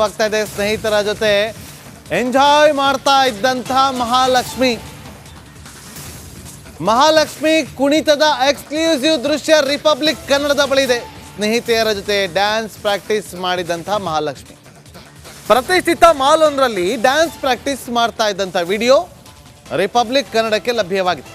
ಆಗ್ತಾ ಇದೆ ಸ್ನೇಹಿತರ ಜೊತೆ. ಎಂಜಾಯ್ ಮಾಡ್ತಾ ಇದ್ದಂಥ ಮಹಾಲಕ್ಷ್ಮಿ. ಮಹಾಲಕ್ಷ್ಮಿ ಕುಣಿತದ ಎಕ್ಸ್ಕ್ಲೂಸಿವ್ ದೃಶ್ಯ ರಿಪಬ್ಲಿಕ್ ಕನ್ನಡದ ಬಳಿ ಇದೆ. ಸ್ನೇಹಿತೆಯರ ಜೊತೆ ಡ್ಯಾನ್ಸ್ ಪ್ರಾಕ್ಟೀಸ್ ಮಾಡಿದಂಥ ಮಹಾಲಕ್ಷ್ಮಿ. ಪ್ರತಿಷ್ಠಿತ ಮಾಲ್ ಒಂದರಲ್ಲಿ ಡ್ಯಾನ್ಸ್ ಪ್ರಾಕ್ಟೀಸ್ ಮಾಡ್ತಾ ಇದ್ದಂಥ ವಿಡಿಯೋ ರಿಪಬ್ಲಿಕ್ ಕನ್ನಡಕ್ಕೆ ಲಭ್ಯವಾಗಿದೆ.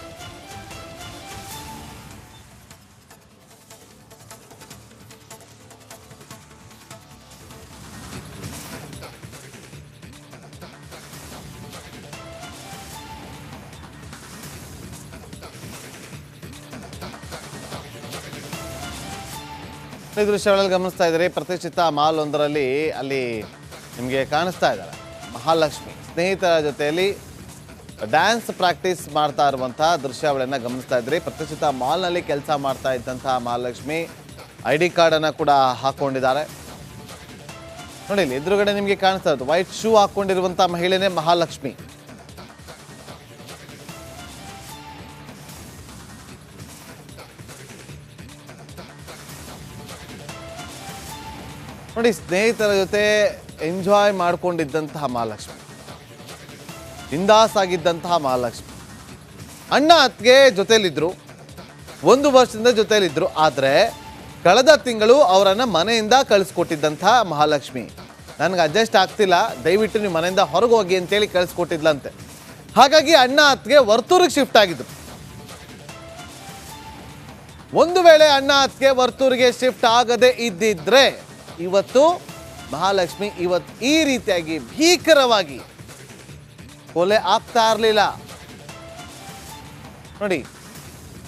ಈ ದೃಶ್ಯಗಳಲ್ಲಿ ಗಮನಿಸ್ತಾ ಇದ್ದೀರಿ, ಪ್ರತಿಷ್ಠಿತ ಮಾಲ್ ಒಂದರಲ್ಲಿ ಅಲ್ಲಿ ನಿಮಗೆ ಕಾಣಿಸ್ತಾ ಇದ್ದಾರೆ. ಮಹಾಲಕ್ಷ್ಮಿ. ಸ್ನೇಹಿತರ ಜೊತೆಯಲ್ಲಿ ಡ್ಯಾನ್ಸ್ ಪ್ರಾಕ್ಟೀಸ್ ಮಾಡ್ತಾ ಇರುವಂತಹ ದೃಶ್ಯಾವಳಿಯನ್ನು ಗಮನಿಸ್ತಾ ಇದ್ರಿ ಪ್ರತಿಷ್ಠಿತ ಮಾಲ್ನಲ್ಲಿ ಕೆಲಸ ಮಾಡ್ತಾ ಇದ್ದಂತಹ ಮಹಾಲಕ್ಷ್ಮಿ ಐ ಡಿ ಕಾರ್ಡನ್ನು ಕೂಡ ಹಾಕೊಂಡಿದ್ದಾರೆ. ನೋಡಿ, ಇಲ್ಲಿ ಎದುರುಗಡೆ ನಿಮಗೆ ಕಾಣಿಸ್ತಾ ಇರೋದು ವೈಟ್ ಶೂ ಹಾಕೊಂಡಿರುವಂಥ ಮಹಿಳೆನೇ ಮಹಾಲಕ್ಷ್ಮಿ. ನೋಡಿ, ಸ್ನೇಹಿತರ ಜೊತೆ ಎಂಜಾಯ್ ಮಾಡಿಕೊಂಡಿದ್ದಂತಹ ಮಹಾಲಕ್ಷ್ಮಿ. ಬಿಂದಾಸ್ ಆಗಿದ್ದಂತಹ ಮಹಾಲಕ್ಷ್ಮಿ. ಅಣ್ಣ ಅತ್ತಿಗೆ ಜೊತೆಯಲ್ಲಿದ್ದರು ಒಂದು ವರ್ಷದಿಂದ ಜೊತೆಯಲ್ಲಿದ್ದರು ಆದರೆ ಕಳೆದ ತಿಂಗಳು ಅವರನ್ನು ಮನೆಯಿಂದ ಕಳಿಸ್ಕೊಟ್ಟಿದ್ದಂತಹ ಮಹಾಲಕ್ಷ್ಮಿ. ನನಗೆ ಅಡ್ಜಸ್ಟ್ ಆಗ್ತಿಲ್ಲ, ದಯವಿಟ್ಟು ನೀವು ಮನೆಯಿಂದ ಹೊರಗೆ ಹೋಗಿ ಅಂತೇಳಿ ಕಳಿಸ್ಕೊಟ್ಟಿದ್ಲಂತೆ. ಹಾಗಾಗಿ ಅಣ್ಣ ಅತ್ತಿಗೆ ವರ್ತೂರಿಗೆ ಶಿಫ್ಟ್ ಆಗಿದ್ರು. ಒಂದು ವೇಳೆ ಅಣ್ಣ ಅತ್ತಿಗೆ ವರ್ತೂರಿಗೆ ಶಿಫ್ಟ್ ಆಗದೆ ಇದ್ದಿದ್ರೆ ಇವತ್ತು ಮಹಾಲಕ್ಷ್ಮಿ ಇವತ್ತು ಈ ರೀತಿಯಾಗಿ ಭೀಕರವಾಗಿ ಕೊಲೆ ಆಗ್ತಾ ಇರಲಿಲ್ಲ. ನೋಡಿ,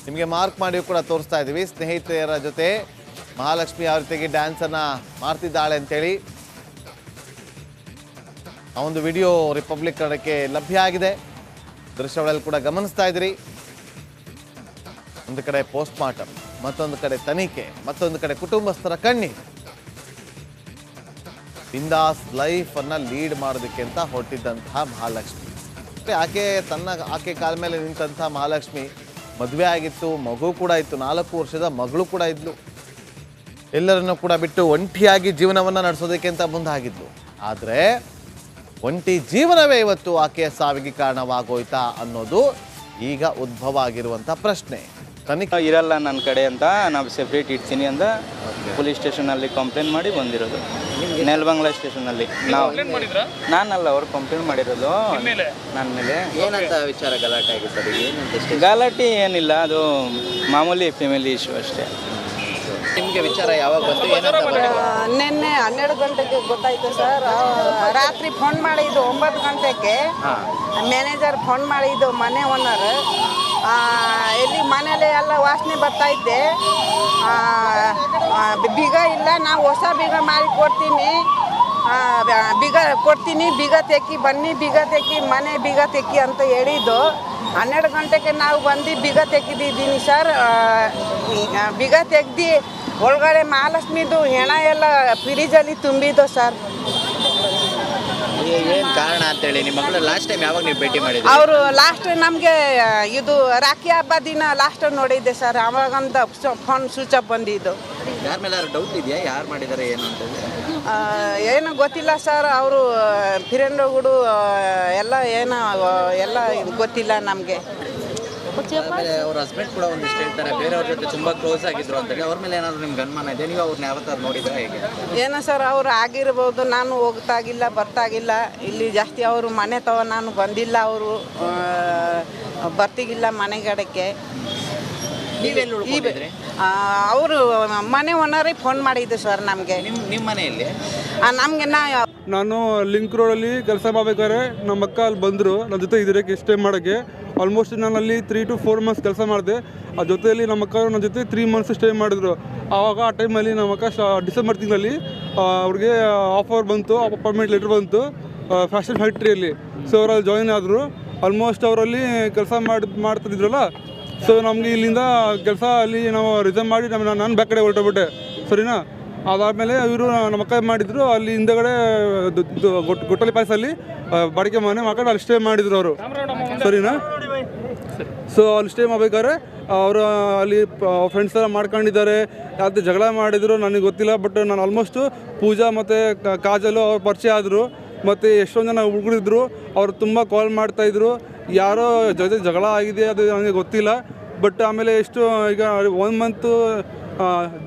ನಿಮಗೆ ಮಾರ್ಕ್ ಮಾಡಿ ಕೂಡ ತೋರಿಸ್ತಾ ಇದ್ದೀವಿ. ಸ್ನೇಹಿತೆಯರ ಜೊತೆ ಮಹಾಲಕ್ಷ್ಮಿ ಯಾವ ರೀತಿಯಾಗಿ ಡ್ಯಾನ್ಸನ್ನು ಮಾಡ್ತಿದ್ದಾಳೆ ಅಂತೇಳಿ. ಆ ಒಂದು ವಿಡಿಯೋ ರಿಪಬ್ಲಿಕ್ ಕನ್ನಡಕ್ಕೆ ಲಭ್ಯ ಆಗಿದೆ. ದೃಶ್ಯಗಳಲ್ಲಿ ಕೂಡ ಗಮನಿಸ್ತಾ ಇದ್ದೀರಿ. ಒಂದು ಕಡೆ ಪೋಸ್ಟ್ ಮಾರ್ಟಮ್ ಮತ್ತೊಂದು ಕಡೆ ತನಿಖೆ, ಮತ್ತೊಂದು ಕಡೆ ಕುಟುಂಬಸ್ಥರ ಕಣ್ಣೀರು. ಬಿಂದಾಸ್ ಲೈಫ್ ಅನ್ನ ಲೀಡ್ ಮಾಡೋದಕ್ಕೆ ಅಂತ ಹೊರಟಿದ್ದಂತಹ ಮಹಾಲಕ್ಷ್ಮಿ. ಆಕೆ ತನ್ನ ಆಕೆ ಕಾಲ ಮೇಲೆ ನಿಂತಹ ಮಹಾಲಕ್ಷ್ಮಿ ಮದುವೆ ಆಗಿತ್ತು ಮಗು ಕೂಡ ಇತ್ತು ನಾಲ್ಕು ವರ್ಷದ ಮಗಳು ಕೂಡ ಇದ್ಲು. ಎಲ್ಲರನ್ನು ಕೂಡ ಬಿಟ್ಟು ಒಂಟಿಯಾಗಿ ಜೀವನವನ್ನು ನಡೆಸೋದಕ್ಕೆ ಅಂತ ಮುಂದಾಗಿದ್ಲು. ಆದರೆ ಒಂಟಿ ಜೀವನವೇ ಇವತ್ತು ಆಕೆಯ ಸಾವಿಗೆ ಕಾರಣವಾಗೋಯ್ತಾ ಅನ್ನೋದು ಈಗ ಉದ್ಭವ ಆಗಿರುವಂಥ ಪ್ರಶ್ನೆ. ತನಿಖೆ ಇರಲ್ಲ ನನ್ನ ಕಡೆ ಅಂತ ನಾವು ಸೆಪ್ರೇಟ್ ಇಡ್ತೀನಿ ಅಂತ ಪೊಲೀಸ್ ಸ್ಟೇಷನಲ್ಲಿ ಕಂಪ್ಲೇಂಟ್ ಮಾಡಿ ಬಂದಿರೋದು. ನೆಲಬಂಗ್ಲಾ ಸ್ಟೇಷನಲ್ಲಿ ನಾವು ನಾನಲ್ಲ ಅವ್ರು ಕಂಪ್ಲೇಂಟ್ ಮಾಡಿರೋದು. ನನ್ನ ಮೇಲೆ. ಏನಂತ ವಿಚಾರ ಗಲಾಟೆ ಏನಂತ ಸ್ಟೇಷನ್ ಗಲಾಟೆ ಏನಿಲ್ಲ ಅದು ಮಾಮೂಲಿ ಫ್ಯಾಮಿಲಿ ಇಶ್ಯೂ ಅಷ್ಟೇ. ನಿಮ್ಗೆ ವಿಚಾರ ಯಾವಾಗ ಬಂತು? ಏನಂತ ಬಂತು? ನಿನ್ನೆ ಹನ್ನೆರಡು ಗಂಟೆಗೆ ಗೊತ್ತಾಯ್ತು ಸರ್. ರಾತ್ರಿ ಫೋನ್ ಮಾಡಿದ್ದು ಒಂಬತ್ತು ಗಂಟೆಗೆ. ಮ್ಯಾನೇಜರ್ ಫೋನ್ ಮಾಡಿದ್ದು ಮನೆ ಓನರ್ ಇಲ್ಲಿ ಮನೇಲಿ ಎಲ್ಲ ವಾಸನೆ ಬರ್ತಾ ಇದ್ದೆ. ಬೀಗ ಇಲ್ಲ ನಾವು ಹೊಸ ಬೀಗ ಮಾಡಿ ಕೊಡ್ತೀನಿ. ಬೀಗ ಕೊಡ್ತೀನಿ, ಬೀಗ ತೆಕ್ಕಿ, ಬನ್ನಿ, ಬೀಗ ತೆಕ್ಕಿ, ಮನೆ ಬೀಗ ತೆಕ್ಕಿ ಅಂತ ಹೇಳಿದ್ದು. ಹನ್ನೆರಡು ಗಂಟೆಗೆ ನಾವು ಬಂದು ಬೀಗ ತೆಗೆದಿದ್ದೀನಿ ಸರ್. ಬೀಗ ತೆಗ್ದು ಒಳಗಡೆ ಮಹಾಲಕ್ಷ್ಮಿದು ಹೆಣ ಎಲ್ಲ ಫ್ರಿಜಲ್ಲಿ ತುಂಬಿದ್ದು ಸರ್. ಏನ್ ಕಾರಣ ಅಂತೇಳಿ ನಿಮ್ಮ ಮಗಳು ಲಾಸ್ಟ್ ಟೈಮ್ ಯಾವಾಗ ನೀವು ಭೇಟಿ ಮಾಡಿದ್ರಿ? ಅವರು ಲಾಸ್ಟ್ ನಮಗೆ ಇದು ರಾಖಿ ಹಬ್ಬ ದಿನ ಲಾಸ್ಟ್ ನೋಡಿದ್ದೆ ಸರ್ ಅವಾಗಂತ ಫೋನ್ ಸ್ವಿಚ್ ಆಫ್ ಬಂದಿದ್ದು. ಯಾರ ಮೇಲೆ ಡೌಟ್ ಇದೆಯಾ? ಯಾರು ಮಾಡಿದ್ದಾರೆ ಏನು ಅಂತ ಏನು ಗೊತ್ತಿಲ್ಲ ಸರ್ ಅವರು ಪಿರಂಡಗುಡು ಎಲ್ಲ ಏನೋ ಎಲ್ಲ ಇದು ಗೊತ್ತಿಲ್ಲ ನಮಗೆ. ಆಮೇಲೆ ಅವ್ರ ಹಸ್ಬೆಂಡ್ ಕೂಡ ಒಂದಿಷ್ಟು ಹೇಳ್ತಾರೆ ಬೇರೆಯವ್ರ ಜೊತೆ ತುಂಬಾ ಕ್ಲೋಸ್ ಆಗಿದ್ರು ಅಂತೇಳಿ ಅವ್ರ ಮೇಲೆ ಏನಾದ್ರು ನಿಮ್ಗೆ ಅನುಮಾನ ಇದೆ? ನೀವು ಅವ್ರನ್ನ ಯಾವ ಥರ ನೋಡಿದ್ರೆ ಹೇಗೆ? ಏನೋ ಸರ್ ಅವ್ರು ಆಗಿರ್ಬೋದು ನಾನು ಹೋಗ್ತಾಗಿಲ್ಲ ಬರ್ತಾಗಿಲ್ಲ. ಇಲ್ಲಿ ಜಾಸ್ತಿ ಅವರು ಮನೆ ತವ ನಾನು ಬಂದಿಲ್ಲ ಅವರು ಬರ್ತಿಗಿಲ್ಲ ಮನೆಗಡಕ್ಕೆ ನೀವೆಲ್ಲಿ ಉಳ್ಕೊಂಡಿದ್ರಿ? ಅವರು ಮನೆ ಓನರಿಗೆ ಫೋನ್ ಮಾಡಿದ್ದು ಸರ್ ನಮಗೆ. ನಿಮ್ಮ ನಿಮ್ಮ ಮನೆಯಲ್ಲಿ? ನಮಗೆ ನಾ ನಾನು ಲಿಂಕ್ ರೋಡಲ್ಲಿ ಕೆಲಸ ಮಾಡ್ಬೇಕಾದ್ರೆ ನಮ್ಮ ಅಕ್ಕ ಅಲ್ಲಿ ಬಂದರು. ನನ್ನ ಜೊತೆ ಇದಕ್ಕೆ ಸ್ಟೇ ಮಾಡೋಕ್ಕೆ. ಆಲ್ಮೋಸ್ಟ್ ನಾನು ಅಲ್ಲಿ ತ್ರೀ ಟು ಫೋರ್ ಮಂತ್ಸ್ ಕೆಲಸ ಮಾಡಿದೆ. ಆ ಜೊತೆಯಲ್ಲಿ ನಮ್ಮ ಅಕ್ಕ ನನ್ನ ಜೊತೆ ತ್ರೀ ಮಂತ್ಸ್ ಸ್ಟೇ ಮಾಡಿದ್ರು. ಆವಾಗ ಆ ಟೈಮಲ್ಲಿ ನಮ್ಮ ಅಕ್ಕ ಡಿಸೆಂಬರ್ ತಿಂಗಳಲ್ಲಿ ಅವ್ರಿಗೆ ಆಫರ್ ಬಂತು ಅಪಾಯಿಂಟ್ಮೆಂಟ್ ಲೆಟ್ರ್ ಬಂತು ಫ್ಯಾಷನ್ ಫ್ಯಾಕ್ಟ್ರಿಯಲ್ಲಿ ಸೊ ಅವರಲ್ಲಿ ಜಾಯಿನ್ ಆದರು. ಆಲ್ಮೋಸ್ಟ್ ಅವರಲ್ಲಿ ಕೆಲಸ ಮಾಡಿ ಮಾಡ್ತಿದ್ರಲ್ಲ ಸೊ ನಮಗೆ ಇಲ್ಲಿಂದ ಕೆಲಸ ಅಲ್ಲಿ ನಾವು ರಿಸರ್ವ್ ಮಾಡಿ ನಮ್ಮ ನಾನು ಬ್ಯಾಕ್ ಕಡೆ ಹೊರಟೋಗ್ಬಿಟ್ಟೆ. ಸರಿನಾ? ಅದಾದಮೇಲೆ ಇವರು ನಮ್ಮ ಅಕ್ಕ ಮಾಡಿದ್ರು. ಅಲ್ಲಿ ಹಿಂದಗಡೆ ಗೊಟ್ಟಲಿ ಪಾಯಸಲ್ಲಿ ಬಾಡಿಗೆ ಮನೆ ಮಾಡ್ಕೊಂಡು ಅಲ್ಲಿ ಸ್ಟೇ ಮಾಡಿದ್ರು ಅವರು. ಸರಿನಾ? ಸೊ ಅಲ್ಲಿ ಸ್ಟೇ ಮಾಡ್ಬೇಕಾದ್ರೆ ಅವರು ಅಲ್ಲಿ ಫ್ರೆಂಡ್ಸ್ ಎಲ್ಲ ಮಾಡ್ಕೊಂಡಿದ್ದಾರೆ. ಯಾವುದೇ ಜಗಳ ಮಾಡಿದ್ರು ನನಗೆ ಗೊತ್ತಿಲ್ಲ ಬಟ್ ನಾನು ಆಲ್ಮೋಸ್ಟು ಪೂಜಾ ಮತ್ತು ಕಾಜಲು ಅವ್ರು ಪರಿಚಯ ಆದರು. ಮತ್ತು ಎಷ್ಟೊಂದು ಜನ ಹುಡುಗರಿದ್ರು ಅವರು ತುಂಬ ಕಾಲ್ ಮಾಡ್ತಾಯಿದ್ರು ಯಾರೋ ಜೊತೆ ಜಗಳ ಆಗಿದೆ ಅದು ನನಗೆ ಗೊತ್ತಿಲ್ಲ ಬಟ್ ಆಮೇಲೆ ಎಷ್ಟು, ಈಗ ಒನ್ ಮಂತು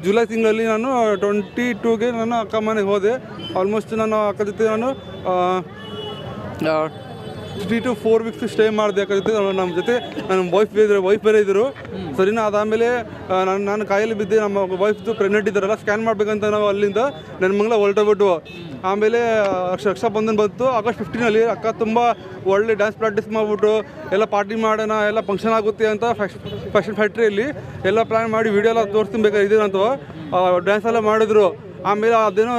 ಜುಲೈ ತಿಂಗಳಲ್ಲಿ ನಾನು ಟ್ವೆಂಟಿ ಟೂಗೆ ನಾನು ಅಕ್ಕ ಮನೆಗೆ ಹೋದೆ. ಆಲ್ಮೋಸ್ಟ್ ನಾನು ಅಕ್ಕ ಜೊತೆ ನಾನು three to four weeks stay ಮಾಡಿದೆ. ಯಾಕಂದ್ರೆ ನಮ್ಮ ಜೊತೆ ನನ್ನ ವೈಫ್ ಇದ್ರು ವೈಫ್ ಬೇರೆ ಇದ್ದರು ಸರಿನಾ? ಅದಾದಮೇಲೆ ನಾನು ನಾನು ಕಾಯಲ್ಲಿ ಬಿದ್ದೆ ನಮ್ಮ ವೈಫ್ದು ಪ್ರೆಗ್ನೆಂಟ್ ಇದ್ದಾರಲ್ಲ ಸ್ಕ್ಯಾನ್ ಮಾಡ್ಬೇಕಂತ ನಾವು ಅಲ್ಲಿಂದ ನನ್ನ ಮಂಗಳ ಹೊರಟೋಗ್ಬಿಟ್ಟು ಆಮೇಲೆ ರಕ್ಷಾ ಬಂಧನ್ ಬಂತು. ಆಗಸ್ಟ್ ಫಿಫ್ಟೀನಲ್ಲಿ ಅಕ್ಕ ತುಂಬ ಒಳ್ಳೆ ಡ್ಯಾನ್ಸ್ ಪ್ರಾಕ್ಟೀಸ್ ಮಾಡಿಬಿಟ್ಟು ಎಲ್ಲ ಪಾರ್ಟಿ ಮಾಡೋಣ, ಎಲ್ಲ ಫಂಕ್ಷನ್ ಆಗುತ್ತೆ ಅಂತ ಫ್ಯಾಷನ್ ಫ್ಯಾಕ್ಟ್ರಿಯಲ್ಲಿ ಎಲ್ಲ ಪ್ಲ್ಯಾನ್ ಮಾಡಿ ವೀಡಿಯೋ ಎಲ್ಲ ತೋರಿಸ್ತಿಬೇಕಾದ್ರೆ ಇದ್ದೀರಂತ ಡ್ಯಾನ್ಸ್ ಎಲ್ಲ ಮಾಡಿದ್ರು. ಆಮೇಲೆ ಅದೇನೋ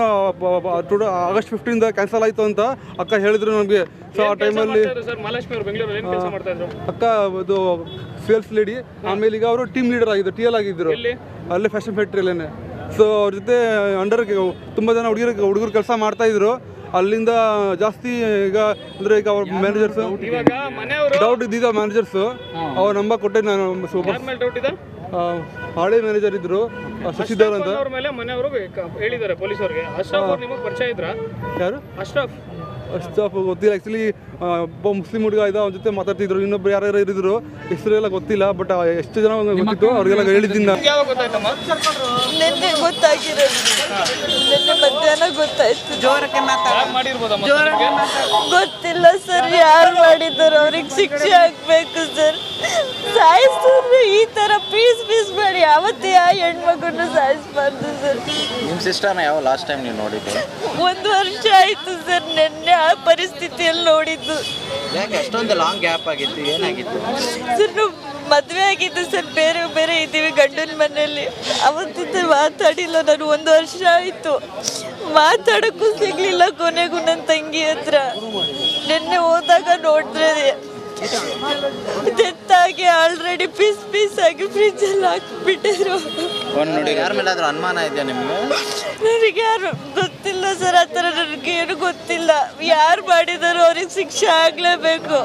ಟು ಆಗಸ್ಟ್ ಫಿಫ್ಟೀನ್ದ ಕ್ಯಾನ್ಸಲ್ ಆಯಿತು ಅಂತ ಅಕ್ಕ ಹೇಳಿದ್ರು ನಮಗೆ. ಸೊ ಆ ಟೈಮಲ್ಲಿ ಸರ್? ಮಹಾಲಕ್ಷ್ಮಿ ಬೆಂಗಳೂರಲ್ಲಿ ಏನು ಕೆಲಸ ಮಾಡ್ತಾ ಇದ್ರು? ಅಕ್ಕ ಇದು ಸೇಲ್ಸ್ ಲೇಡಿ ಆಮೇಲೆ ಈಗ ಅವರು ಟೀಮ್ ಲೀಡರ್ ಆಗಿದ್ರು ಟಿ ಎಲ್ ಆಗಿದ್ದರು ಅಲ್ಲೇ ಫ್ಯಾಷನ್ ಫ್ಯಾಕ್ಟ್ರಿಯಲ್ಲೇ ಸೊ ಅವ್ರ ಜೊತೆ ಅಂಡರ್ ತುಂಬ ಜನ ಹುಡುಗರು ಹುಡುಗರು ಕೆಲಸ ಮಾಡ್ತಾ ಇದ್ರು. ಅಲ್ಲಿಂದ ಜಾಸ್ತಿ ಈಗ ಅಂದರೆ ಈಗ ಅವ್ರ ಮ್ಯಾನೇಜರ್ಸ್ ಡೌಟ್ ಇದ್ದಿದ್ದ ಮ್ಯಾನೇಜರ್ಸು ಅವ್ರ ನಂಬರ್ ಕೊಟ್ಟೆ ನಾನು ಹಳೆ ಮ್ಯಾನೇಜರ್ ಇದ್ರು ಶಶಿಧರ್ ಅಂತ. ಅವ್ರ ಮೇಲೆ ಮನೆಯವರು ಹೇಳಿದ್ದಾರೆ ಪೊಲೀಸರಿಗೆ ಅಶ್ರಫ್ ಅವ್ರು ನಿಮಗೆ ಪರಿಚಯ ಇದ್ರ? ಯಾರು? ಅಶ್ರಫ್ ಅಷ್ಟು ಗೊತ್ತಿಲ್ಲ. ಆ್ಯಕ್ಚುಲಿ ಒಬ್ಬ ಮುಸ್ಲಿಂ ಹುಡುಗ ಇದ್ದ ಅವ್ನ ಜೊತೆ ಮಾತಾಡ್ತಿದ್ರು. ಇನ್ನೊಬ್ರು ಯಾರು ಇರಿದ್ರು ಹೆಸರು ಎಲ್ಲ ಗೊತ್ತಿಲ್ಲ ಬಟ್ ಎಷ್ಟು ಜನ ಗೊತ್ತಿತ್ತು ಅವ್ರಿಗೆಲ್ಲ ಹೇಳಿದ್ದೀನಿ ಮಧ್ಯಾಹ್ನ ಗೊತ್ತಾಯ್ತು? ಗೊತ್ತಿಲ್ಲ ಸರ್ ಯಾರು ಮಾಡಿದ್ದಾರೆ? ಅವ್ರಿಗೆ ಶಿಕ್ಷೆ ಆಗ್ಬೇಕು ಸರ್. ಸಾಯಿಸಿದ್ರೆ ಈ ಪೀಸ್ ಮಾಡಿ ಯಾವತ್ತೇ ಆ ಹೆಣ್ಮಗುನ ಸಾಯಿಸ್ಬಾರ್ದು ಸರ್. ನಿಮ್ಮ ಸಿಸ್ಟರ್ನ ಯಾವ ಲಾಸ್ಟ್ ಟೈಮ್ ನೀವು ನೋಡಿದ್ದು? ಒಂದು ವರ್ಷ ಆಯ್ತು ಸರ್ ನೆನ್ನೆ ಆ ಪರಿಸ್ಥಿತಿಯಲ್ಲಿ ನೋಡಿದ್ದು. ಯಾಕೆ ಅಷ್ಟೊಂದು ಲಾಂಗ್ ಗ್ಯಾಪ್ ಆಗಿತ್ತು ಏನಾಗಿತ್ತು? ಸರ್ ನಾವು ಮದುವೆ ಆಗಿದ್ದು ಸರ್ ಬೇರೆ ಬೇರೆ ಇದ್ದೀವಿ ಗಂಡನ ಮನೆಯಲ್ಲಿ. ಅವತ್ತಿಂದ ಮಾತಾಡಿಲ್ಲ ನಾನು ಒಂದು ವರ್ಷ ಆಯಿತು. ಮಾತಾಡೋಕ್ಕೂ ಸಿಗ್ಲಿಲ್ಲ ಕೊನೆಗೂ ನನ್ನ ತಂಗಿ ಹತ್ರ. ನಿನ್ನೆ ಹೋದಾಗ ನೋಡಿದ್ರೆ ಡೆತ್ ಆಗಿ ಆಲ್ರೆಡಿ ಪೀಸ್ ಪೀಸ್ ಆಗಿ ಹಾಕ್ಬಿಟ್ಟಿದ್ರು. ನೋಡಿ ಯಾರ ಮೇಲಾದ್ರೂ ಅನುಮಾನ ಇದೆಯಾ ನಿಮ್ಗೆ? ನನಗೆ ಯಾರು ಗೊತ್ತಿಲ್ಲ ಸರ್ ಆ ಥರ ನನಗೆ ಏನು ಗೊತ್ತಿಲ್ಲ. ಯಾರು ಮಾಡಿದಾರೋ ಅವ್ರಿಗೆ ಶಿಕ್ಷೆ ಆಗ್ಲೇಬೇಕು.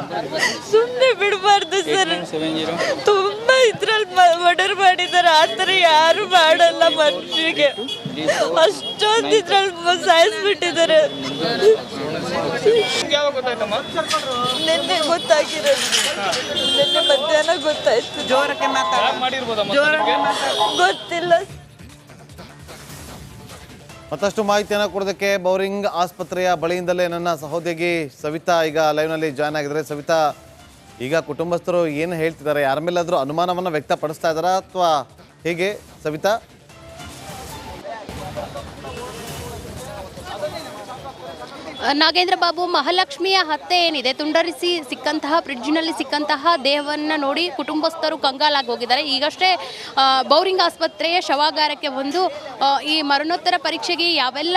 ಸುಮ್ಮನೆ ಬಿಡಬಾರ್ದು ಸರ್. ತುಂಬಾ ಇದ್ರಲ್ಲಿ ಮರ್ಡರ್ ಮಾಡಿದ್ದಾರೆ. ಆ ಥರ ಯಾರು ಮಾಡಲ್ಲ ಮನುಷ್ಯರಿಗೆ. ಅಷ್ಟೊಂದು ಇದ್ರಲ್ಲಿ ಸಾಯಿಸ್ಬಿಟ್ಟಿದ್ದಾರೆ. ಯಾವಾಗ ಗೊತ್ತಾಯ್ತಮ್ಮ? ನಿನ್ನೆ ಗೊತ್ತಾಗಿರೋದು ನಿನ್ನೆ ಮಧ್ಯಾಹ್ನ ಗೊತ್ತಾಯ್ತು. ಜೋರಕ್ಕೆ ಮಾಡಿರ್ಬೋದಮ್ಮ ನಿಮ್ಗೆ? ಗೊತ್ತಿಲ್ಲ. ಮತ್ತಷ್ಟು ಮಾಹಿತಿಯನ್ನು ಕೊಡೋದಕ್ಕೆ ಬೌರಿಂಗ್ ಆಸ್ಪತ್ರೆಯ ಬಳಿಯಿಂದಲೇ ನನ್ನ ಸಹೋದ್ಯೋಗಿ ಸವಿತಾ ಈಗ ಲೈವ್ನಲ್ಲಿ ಜಾಯ್ನ್ ಆಗಿದ್ದಾರೆ. ಸವಿತಾ ಈಗ ಕುಟುಂಬಸ್ಥರು ಏನು ಹೇಳ್ತಿದ್ದಾರೆ? ಯಾರ ಮೇಲಾದರೂ ಅನುಮಾನವನ್ನು ವ್ಯಕ್ತಪಡಿಸ್ತಾ ಇದ್ದಾರಾ ಅಥವಾ ಹೇಗೆ ಸವಿತಾ? ನಾಗೇಂದ್ರ ಬಾಬು, ಮಹಾಲಕ್ಷ್ಮಿಯ ಹತ್ಯೆ ಏನಿದೆ? ತುಂಡರಿಸಿ ಸಿಕ್ಕಂತಹ, ಫ್ರಿಡ್ಜ್ನಲ್ಲಿ ಸಿಕ್ಕಂತಹ ದೇಹವನ್ನು ನೋಡಿ ಕುಟುಂಬಸ್ಥರು ಕಂಗಾಲಾಗಿ ಹೋಗಿದ್ದಾರೆ. ಈಗಷ್ಟೇ ಬೌರಿಂಗ್ ಆಸ್ಪತ್ರೆಯ ಶವಾಗಾರಕ್ಕೆ ಬಂದು ಈ ಮರಣೋತ್ತರ ಪರೀಕ್ಷೆಗೆ ಯಾವೆಲ್ಲ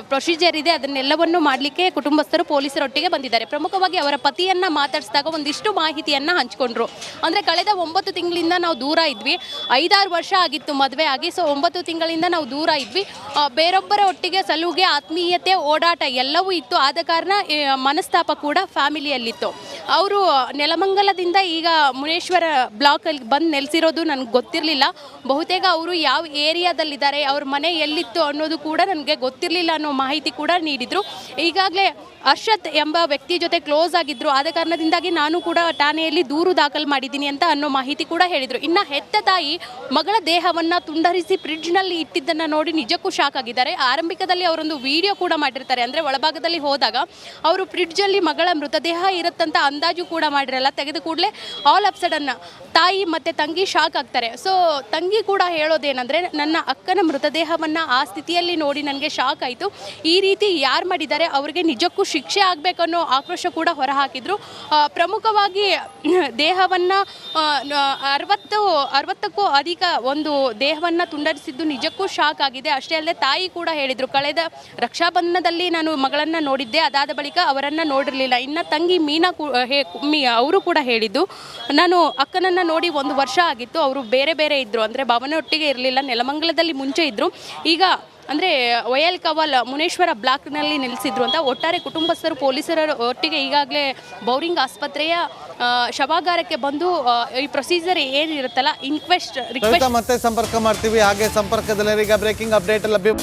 ಪ್ರೊಸೀಜರ್ ಇದೆ ಅದನ್ನೆಲ್ಲವನ್ನು ಮಾಡಲಿಕ್ಕೆ ಕುಟುಂಬಸ್ಥರು ಪೊಲೀಸರೊಟ್ಟಿಗೆ ಬಂದಿದ್ದಾರೆ. ಪ್ರಮುಖವಾಗಿ ಅವರ ಪತಿಯನ್ನು ಮಾತಾಡಿಸಿದಾಗ ಒಂದಿಷ್ಟು ಮಾಹಿತಿಯನ್ನು ಹಂಚಿಕೊಂಡ್ರು. ಅಂದರೆ ಕಳೆದ ಒಂಬತ್ತು ತಿಂಗಳಿಂದ ನಾವು ದೂರ ಇದ್ವಿ. ಐದಾರು ವರ್ಷ ಆಗಿತ್ತು ಮದುವೆ ಆಗಿ. ಸೊ, ಒಂಬತ್ತು ತಿಂಗಳಿಂದ ನಾವು ದೂರ ಇದ್ವಿ. ಬೇರೊಬ್ಬರ ಒಟ್ಟಿಗೆ ಸಲುಗೆ ಆತ್ಮೀಯತೆ ಓಡಾಟ ಎಲ್ಲವೂ ಇತ್ತು. ಆದ ಕಾರಣ ಮನಸ್ತಾಪ ಕೂಡ ಫ್ಯಾಮಿಲಿಯಲ್ಲಿತ್ತು. ಅವರು ನೆಲಮಂಗಲದಿಂದ ಈಗ ಮುನೇಶ್ವರ ಬ್ಲಾಕಲ್ಲಿ ಬಂದು ನೆಲೆಸಿರೋದು ನನಗೆ ಗೊತ್ತಿರಲಿಲ್ಲ. ಬಹುತೇಕ ಅವರು ಯಾವ ಏರಿಯಾದಲ್ಲಿದ್ದಾರೆ, ಅವ್ರ ಮನೆ ಎಲ್ಲಿತ್ತು ಅನ್ನೋದು ಕೂಡ ನನಗೆ ಗೊತ್ತಿರಲಿಲ್ಲ ಅನ್ನೋ ಮಾಹಿತಿ ಕೂಡ ನೀಡಿದರು. ಈಗಾಗಲೇ ಅರ್ಷತ್ ಎಂಬ ವ್ಯಕ್ತಿ ಜೊತೆ ಕ್ಲೋಸ್ ಆಗಿದ್ರು. ಆದ ಕಾರಣದಿಂದಾಗಿ ನಾನು ಕೂಡ ಠಾಣೆಯಲ್ಲಿ ದೂರು ದಾಖಲು ಮಾಡಿದ್ದೀನಿ ಅಂತ ಅನ್ನೋ ಮಾಹಿತಿ ಕೂಡ ಹೇಳಿದರು. ಇನ್ನು ಹೆತ್ತ ತಾಯಿ ಮಗಳ ದೇಹವನ್ನು ತುಂಡರಿಸಿ ಫ್ರಿಡ್ಜ್ನಲ್ಲಿ ಇಟ್ಟಿದ್ದನ್ನು ನೋಡಿ ನಿಜಕ್ಕೂ ಶಾಕ್ ಆಗಿದ್ದಾರೆ. ಆರಂಭಿಕದಲ್ಲಿ ಅವರೊಂದು ವಿಡಿಯೋ ಕೂಡ ಮಾಡಿರ್ತಾರೆ. ಅಂದರೆ ಒಳಭಾಗದಲ್ಲಿ ಹೋದಾಗ ಅವರು ಫ್ರಿಡ್ಜಲ್ಲಿ ಮಗಳ ಮೃತದೇಹ ಇರುತ್ತಂತ ಅಂದಾಜು ಕೂಡ ಮಾಡಿರಲ್ಲ. ತೆಗೆದು ಕೂಡಲೇ ಆಲ್ ಆಫ್ ಸಡನ್ನ ತಾಯಿ ಮತ್ತು ತಂಗಿ ಶಾಕ್ ಆಗ್ತಾರೆ. ಸೊ ತಂಗಿ ಕೂಡ ಹೇಳೋದೇನೆಂದರೆ, ನನ್ನ ಅಕ್ಕನ ಮೃತದೇಹವನ್ನು ಆ ಸ್ಥಿತಿಯಲ್ಲಿ ನೋಡಿ ನನಗೆ ಶಾಕ್ ಆಯಿತು. ಈ ರೀತಿ ಯಾರು ಮಾಡಿದ್ದಾರೆ, ಅವರಿಗೆ ನಿಜಕ್ಕೂ ಶಿಕ್ಷೆ ಆಗಬೇಕನ್ನೋ ಆಕ್ರೋಶ ಕೂಡ ಹೊರಹಾಕಿದ್ರು. ಪ್ರಮುಖವಾಗಿ ದೇಹವನ್ನು ಅರವತ್ತು, ಅರವತ್ತಕ್ಕೂ ಅಧಿಕ ಒಂದು ದೇಹವನ್ನು ತುಂಡರಿಸಿದ್ದು ನಿಜಕ್ಕೂ ಶಾಕ್ ಆಗಿದೆ. ಅಷ್ಟೇ ಅಲ್ಲದೆ ತಾಯಿ ಕೂಡ ಹೇಳಿದರು, ಕಳೆದ ರಕ್ಷಾಬಂಧನದಲ್ಲಿ ನಾನು ಮಗಳನ್ನು ನೋಡಿದ್ದೆ, ಅದಾದ ಬಳಿಕ ಅವರನ್ನು ನೋಡಿರಲಿಲ್ಲ. ಇನ್ನು ತಂಗಿ ಮೀನಾ ಹೇ ಮೀ ಅವರು ಕೂಡ ಹೇಳಿದ್ದು, ನಾನು ಅಕ್ಕನನ್ನು ನೋಡಿ ಒಂದು ವರ್ಷ ಆಗಿತ್ತು, ಅವರು ಬೇರೆ ಬೇರೆ ಇದ್ದರು ಅಂದರೆ ಭವನೊಟ್ಟಿಗೆ ಇರಲಿಲ್ಲ, ನೆಲಮಂಗಲದಲ್ಲಿ ಮುಂಚೆ ಇದ್ದರು ಈಗ ಅಂದರೆ ವಯಲ್ ಕವಲ್, ಮುನೇಶ್ವರ ಬ್ಲಾಕ್ನಲ್ಲಿ ನಿಲ್ಲಿಸಿದ್ರು ಅಂತ ಒಟ್ಟಾರೆ ಕುಟುಂಬಸ್ಥರು, ಪೊಲೀಸರ ಒಟ್ಟಿಗೆ ಈಗಾಗಲೇ ಬೌರಿಂಗ್ ಆಸ್ಪತ್ರೆಯ ಶವಾಗಾರಕ್ಕೆ ಬಂದು ಈ ಪ್ರೊಸೀಜರ್ ಏನಿರುತ್ತಲ್ಲ ಇನ್ಕ್ವೆಸ್ಟ್ ಮತ್ತೆ ಸಂಪರ್ಕ ಮಾಡ್ತೀವಿ. ಹಾಗೆ ಸಂಪರ್ಕದಲ್ಲಿ ಈಗ ಬ್ರೇಕಿಂಗ್ ಅಪ್ಡೇಟ್ ಲಭ್ಯ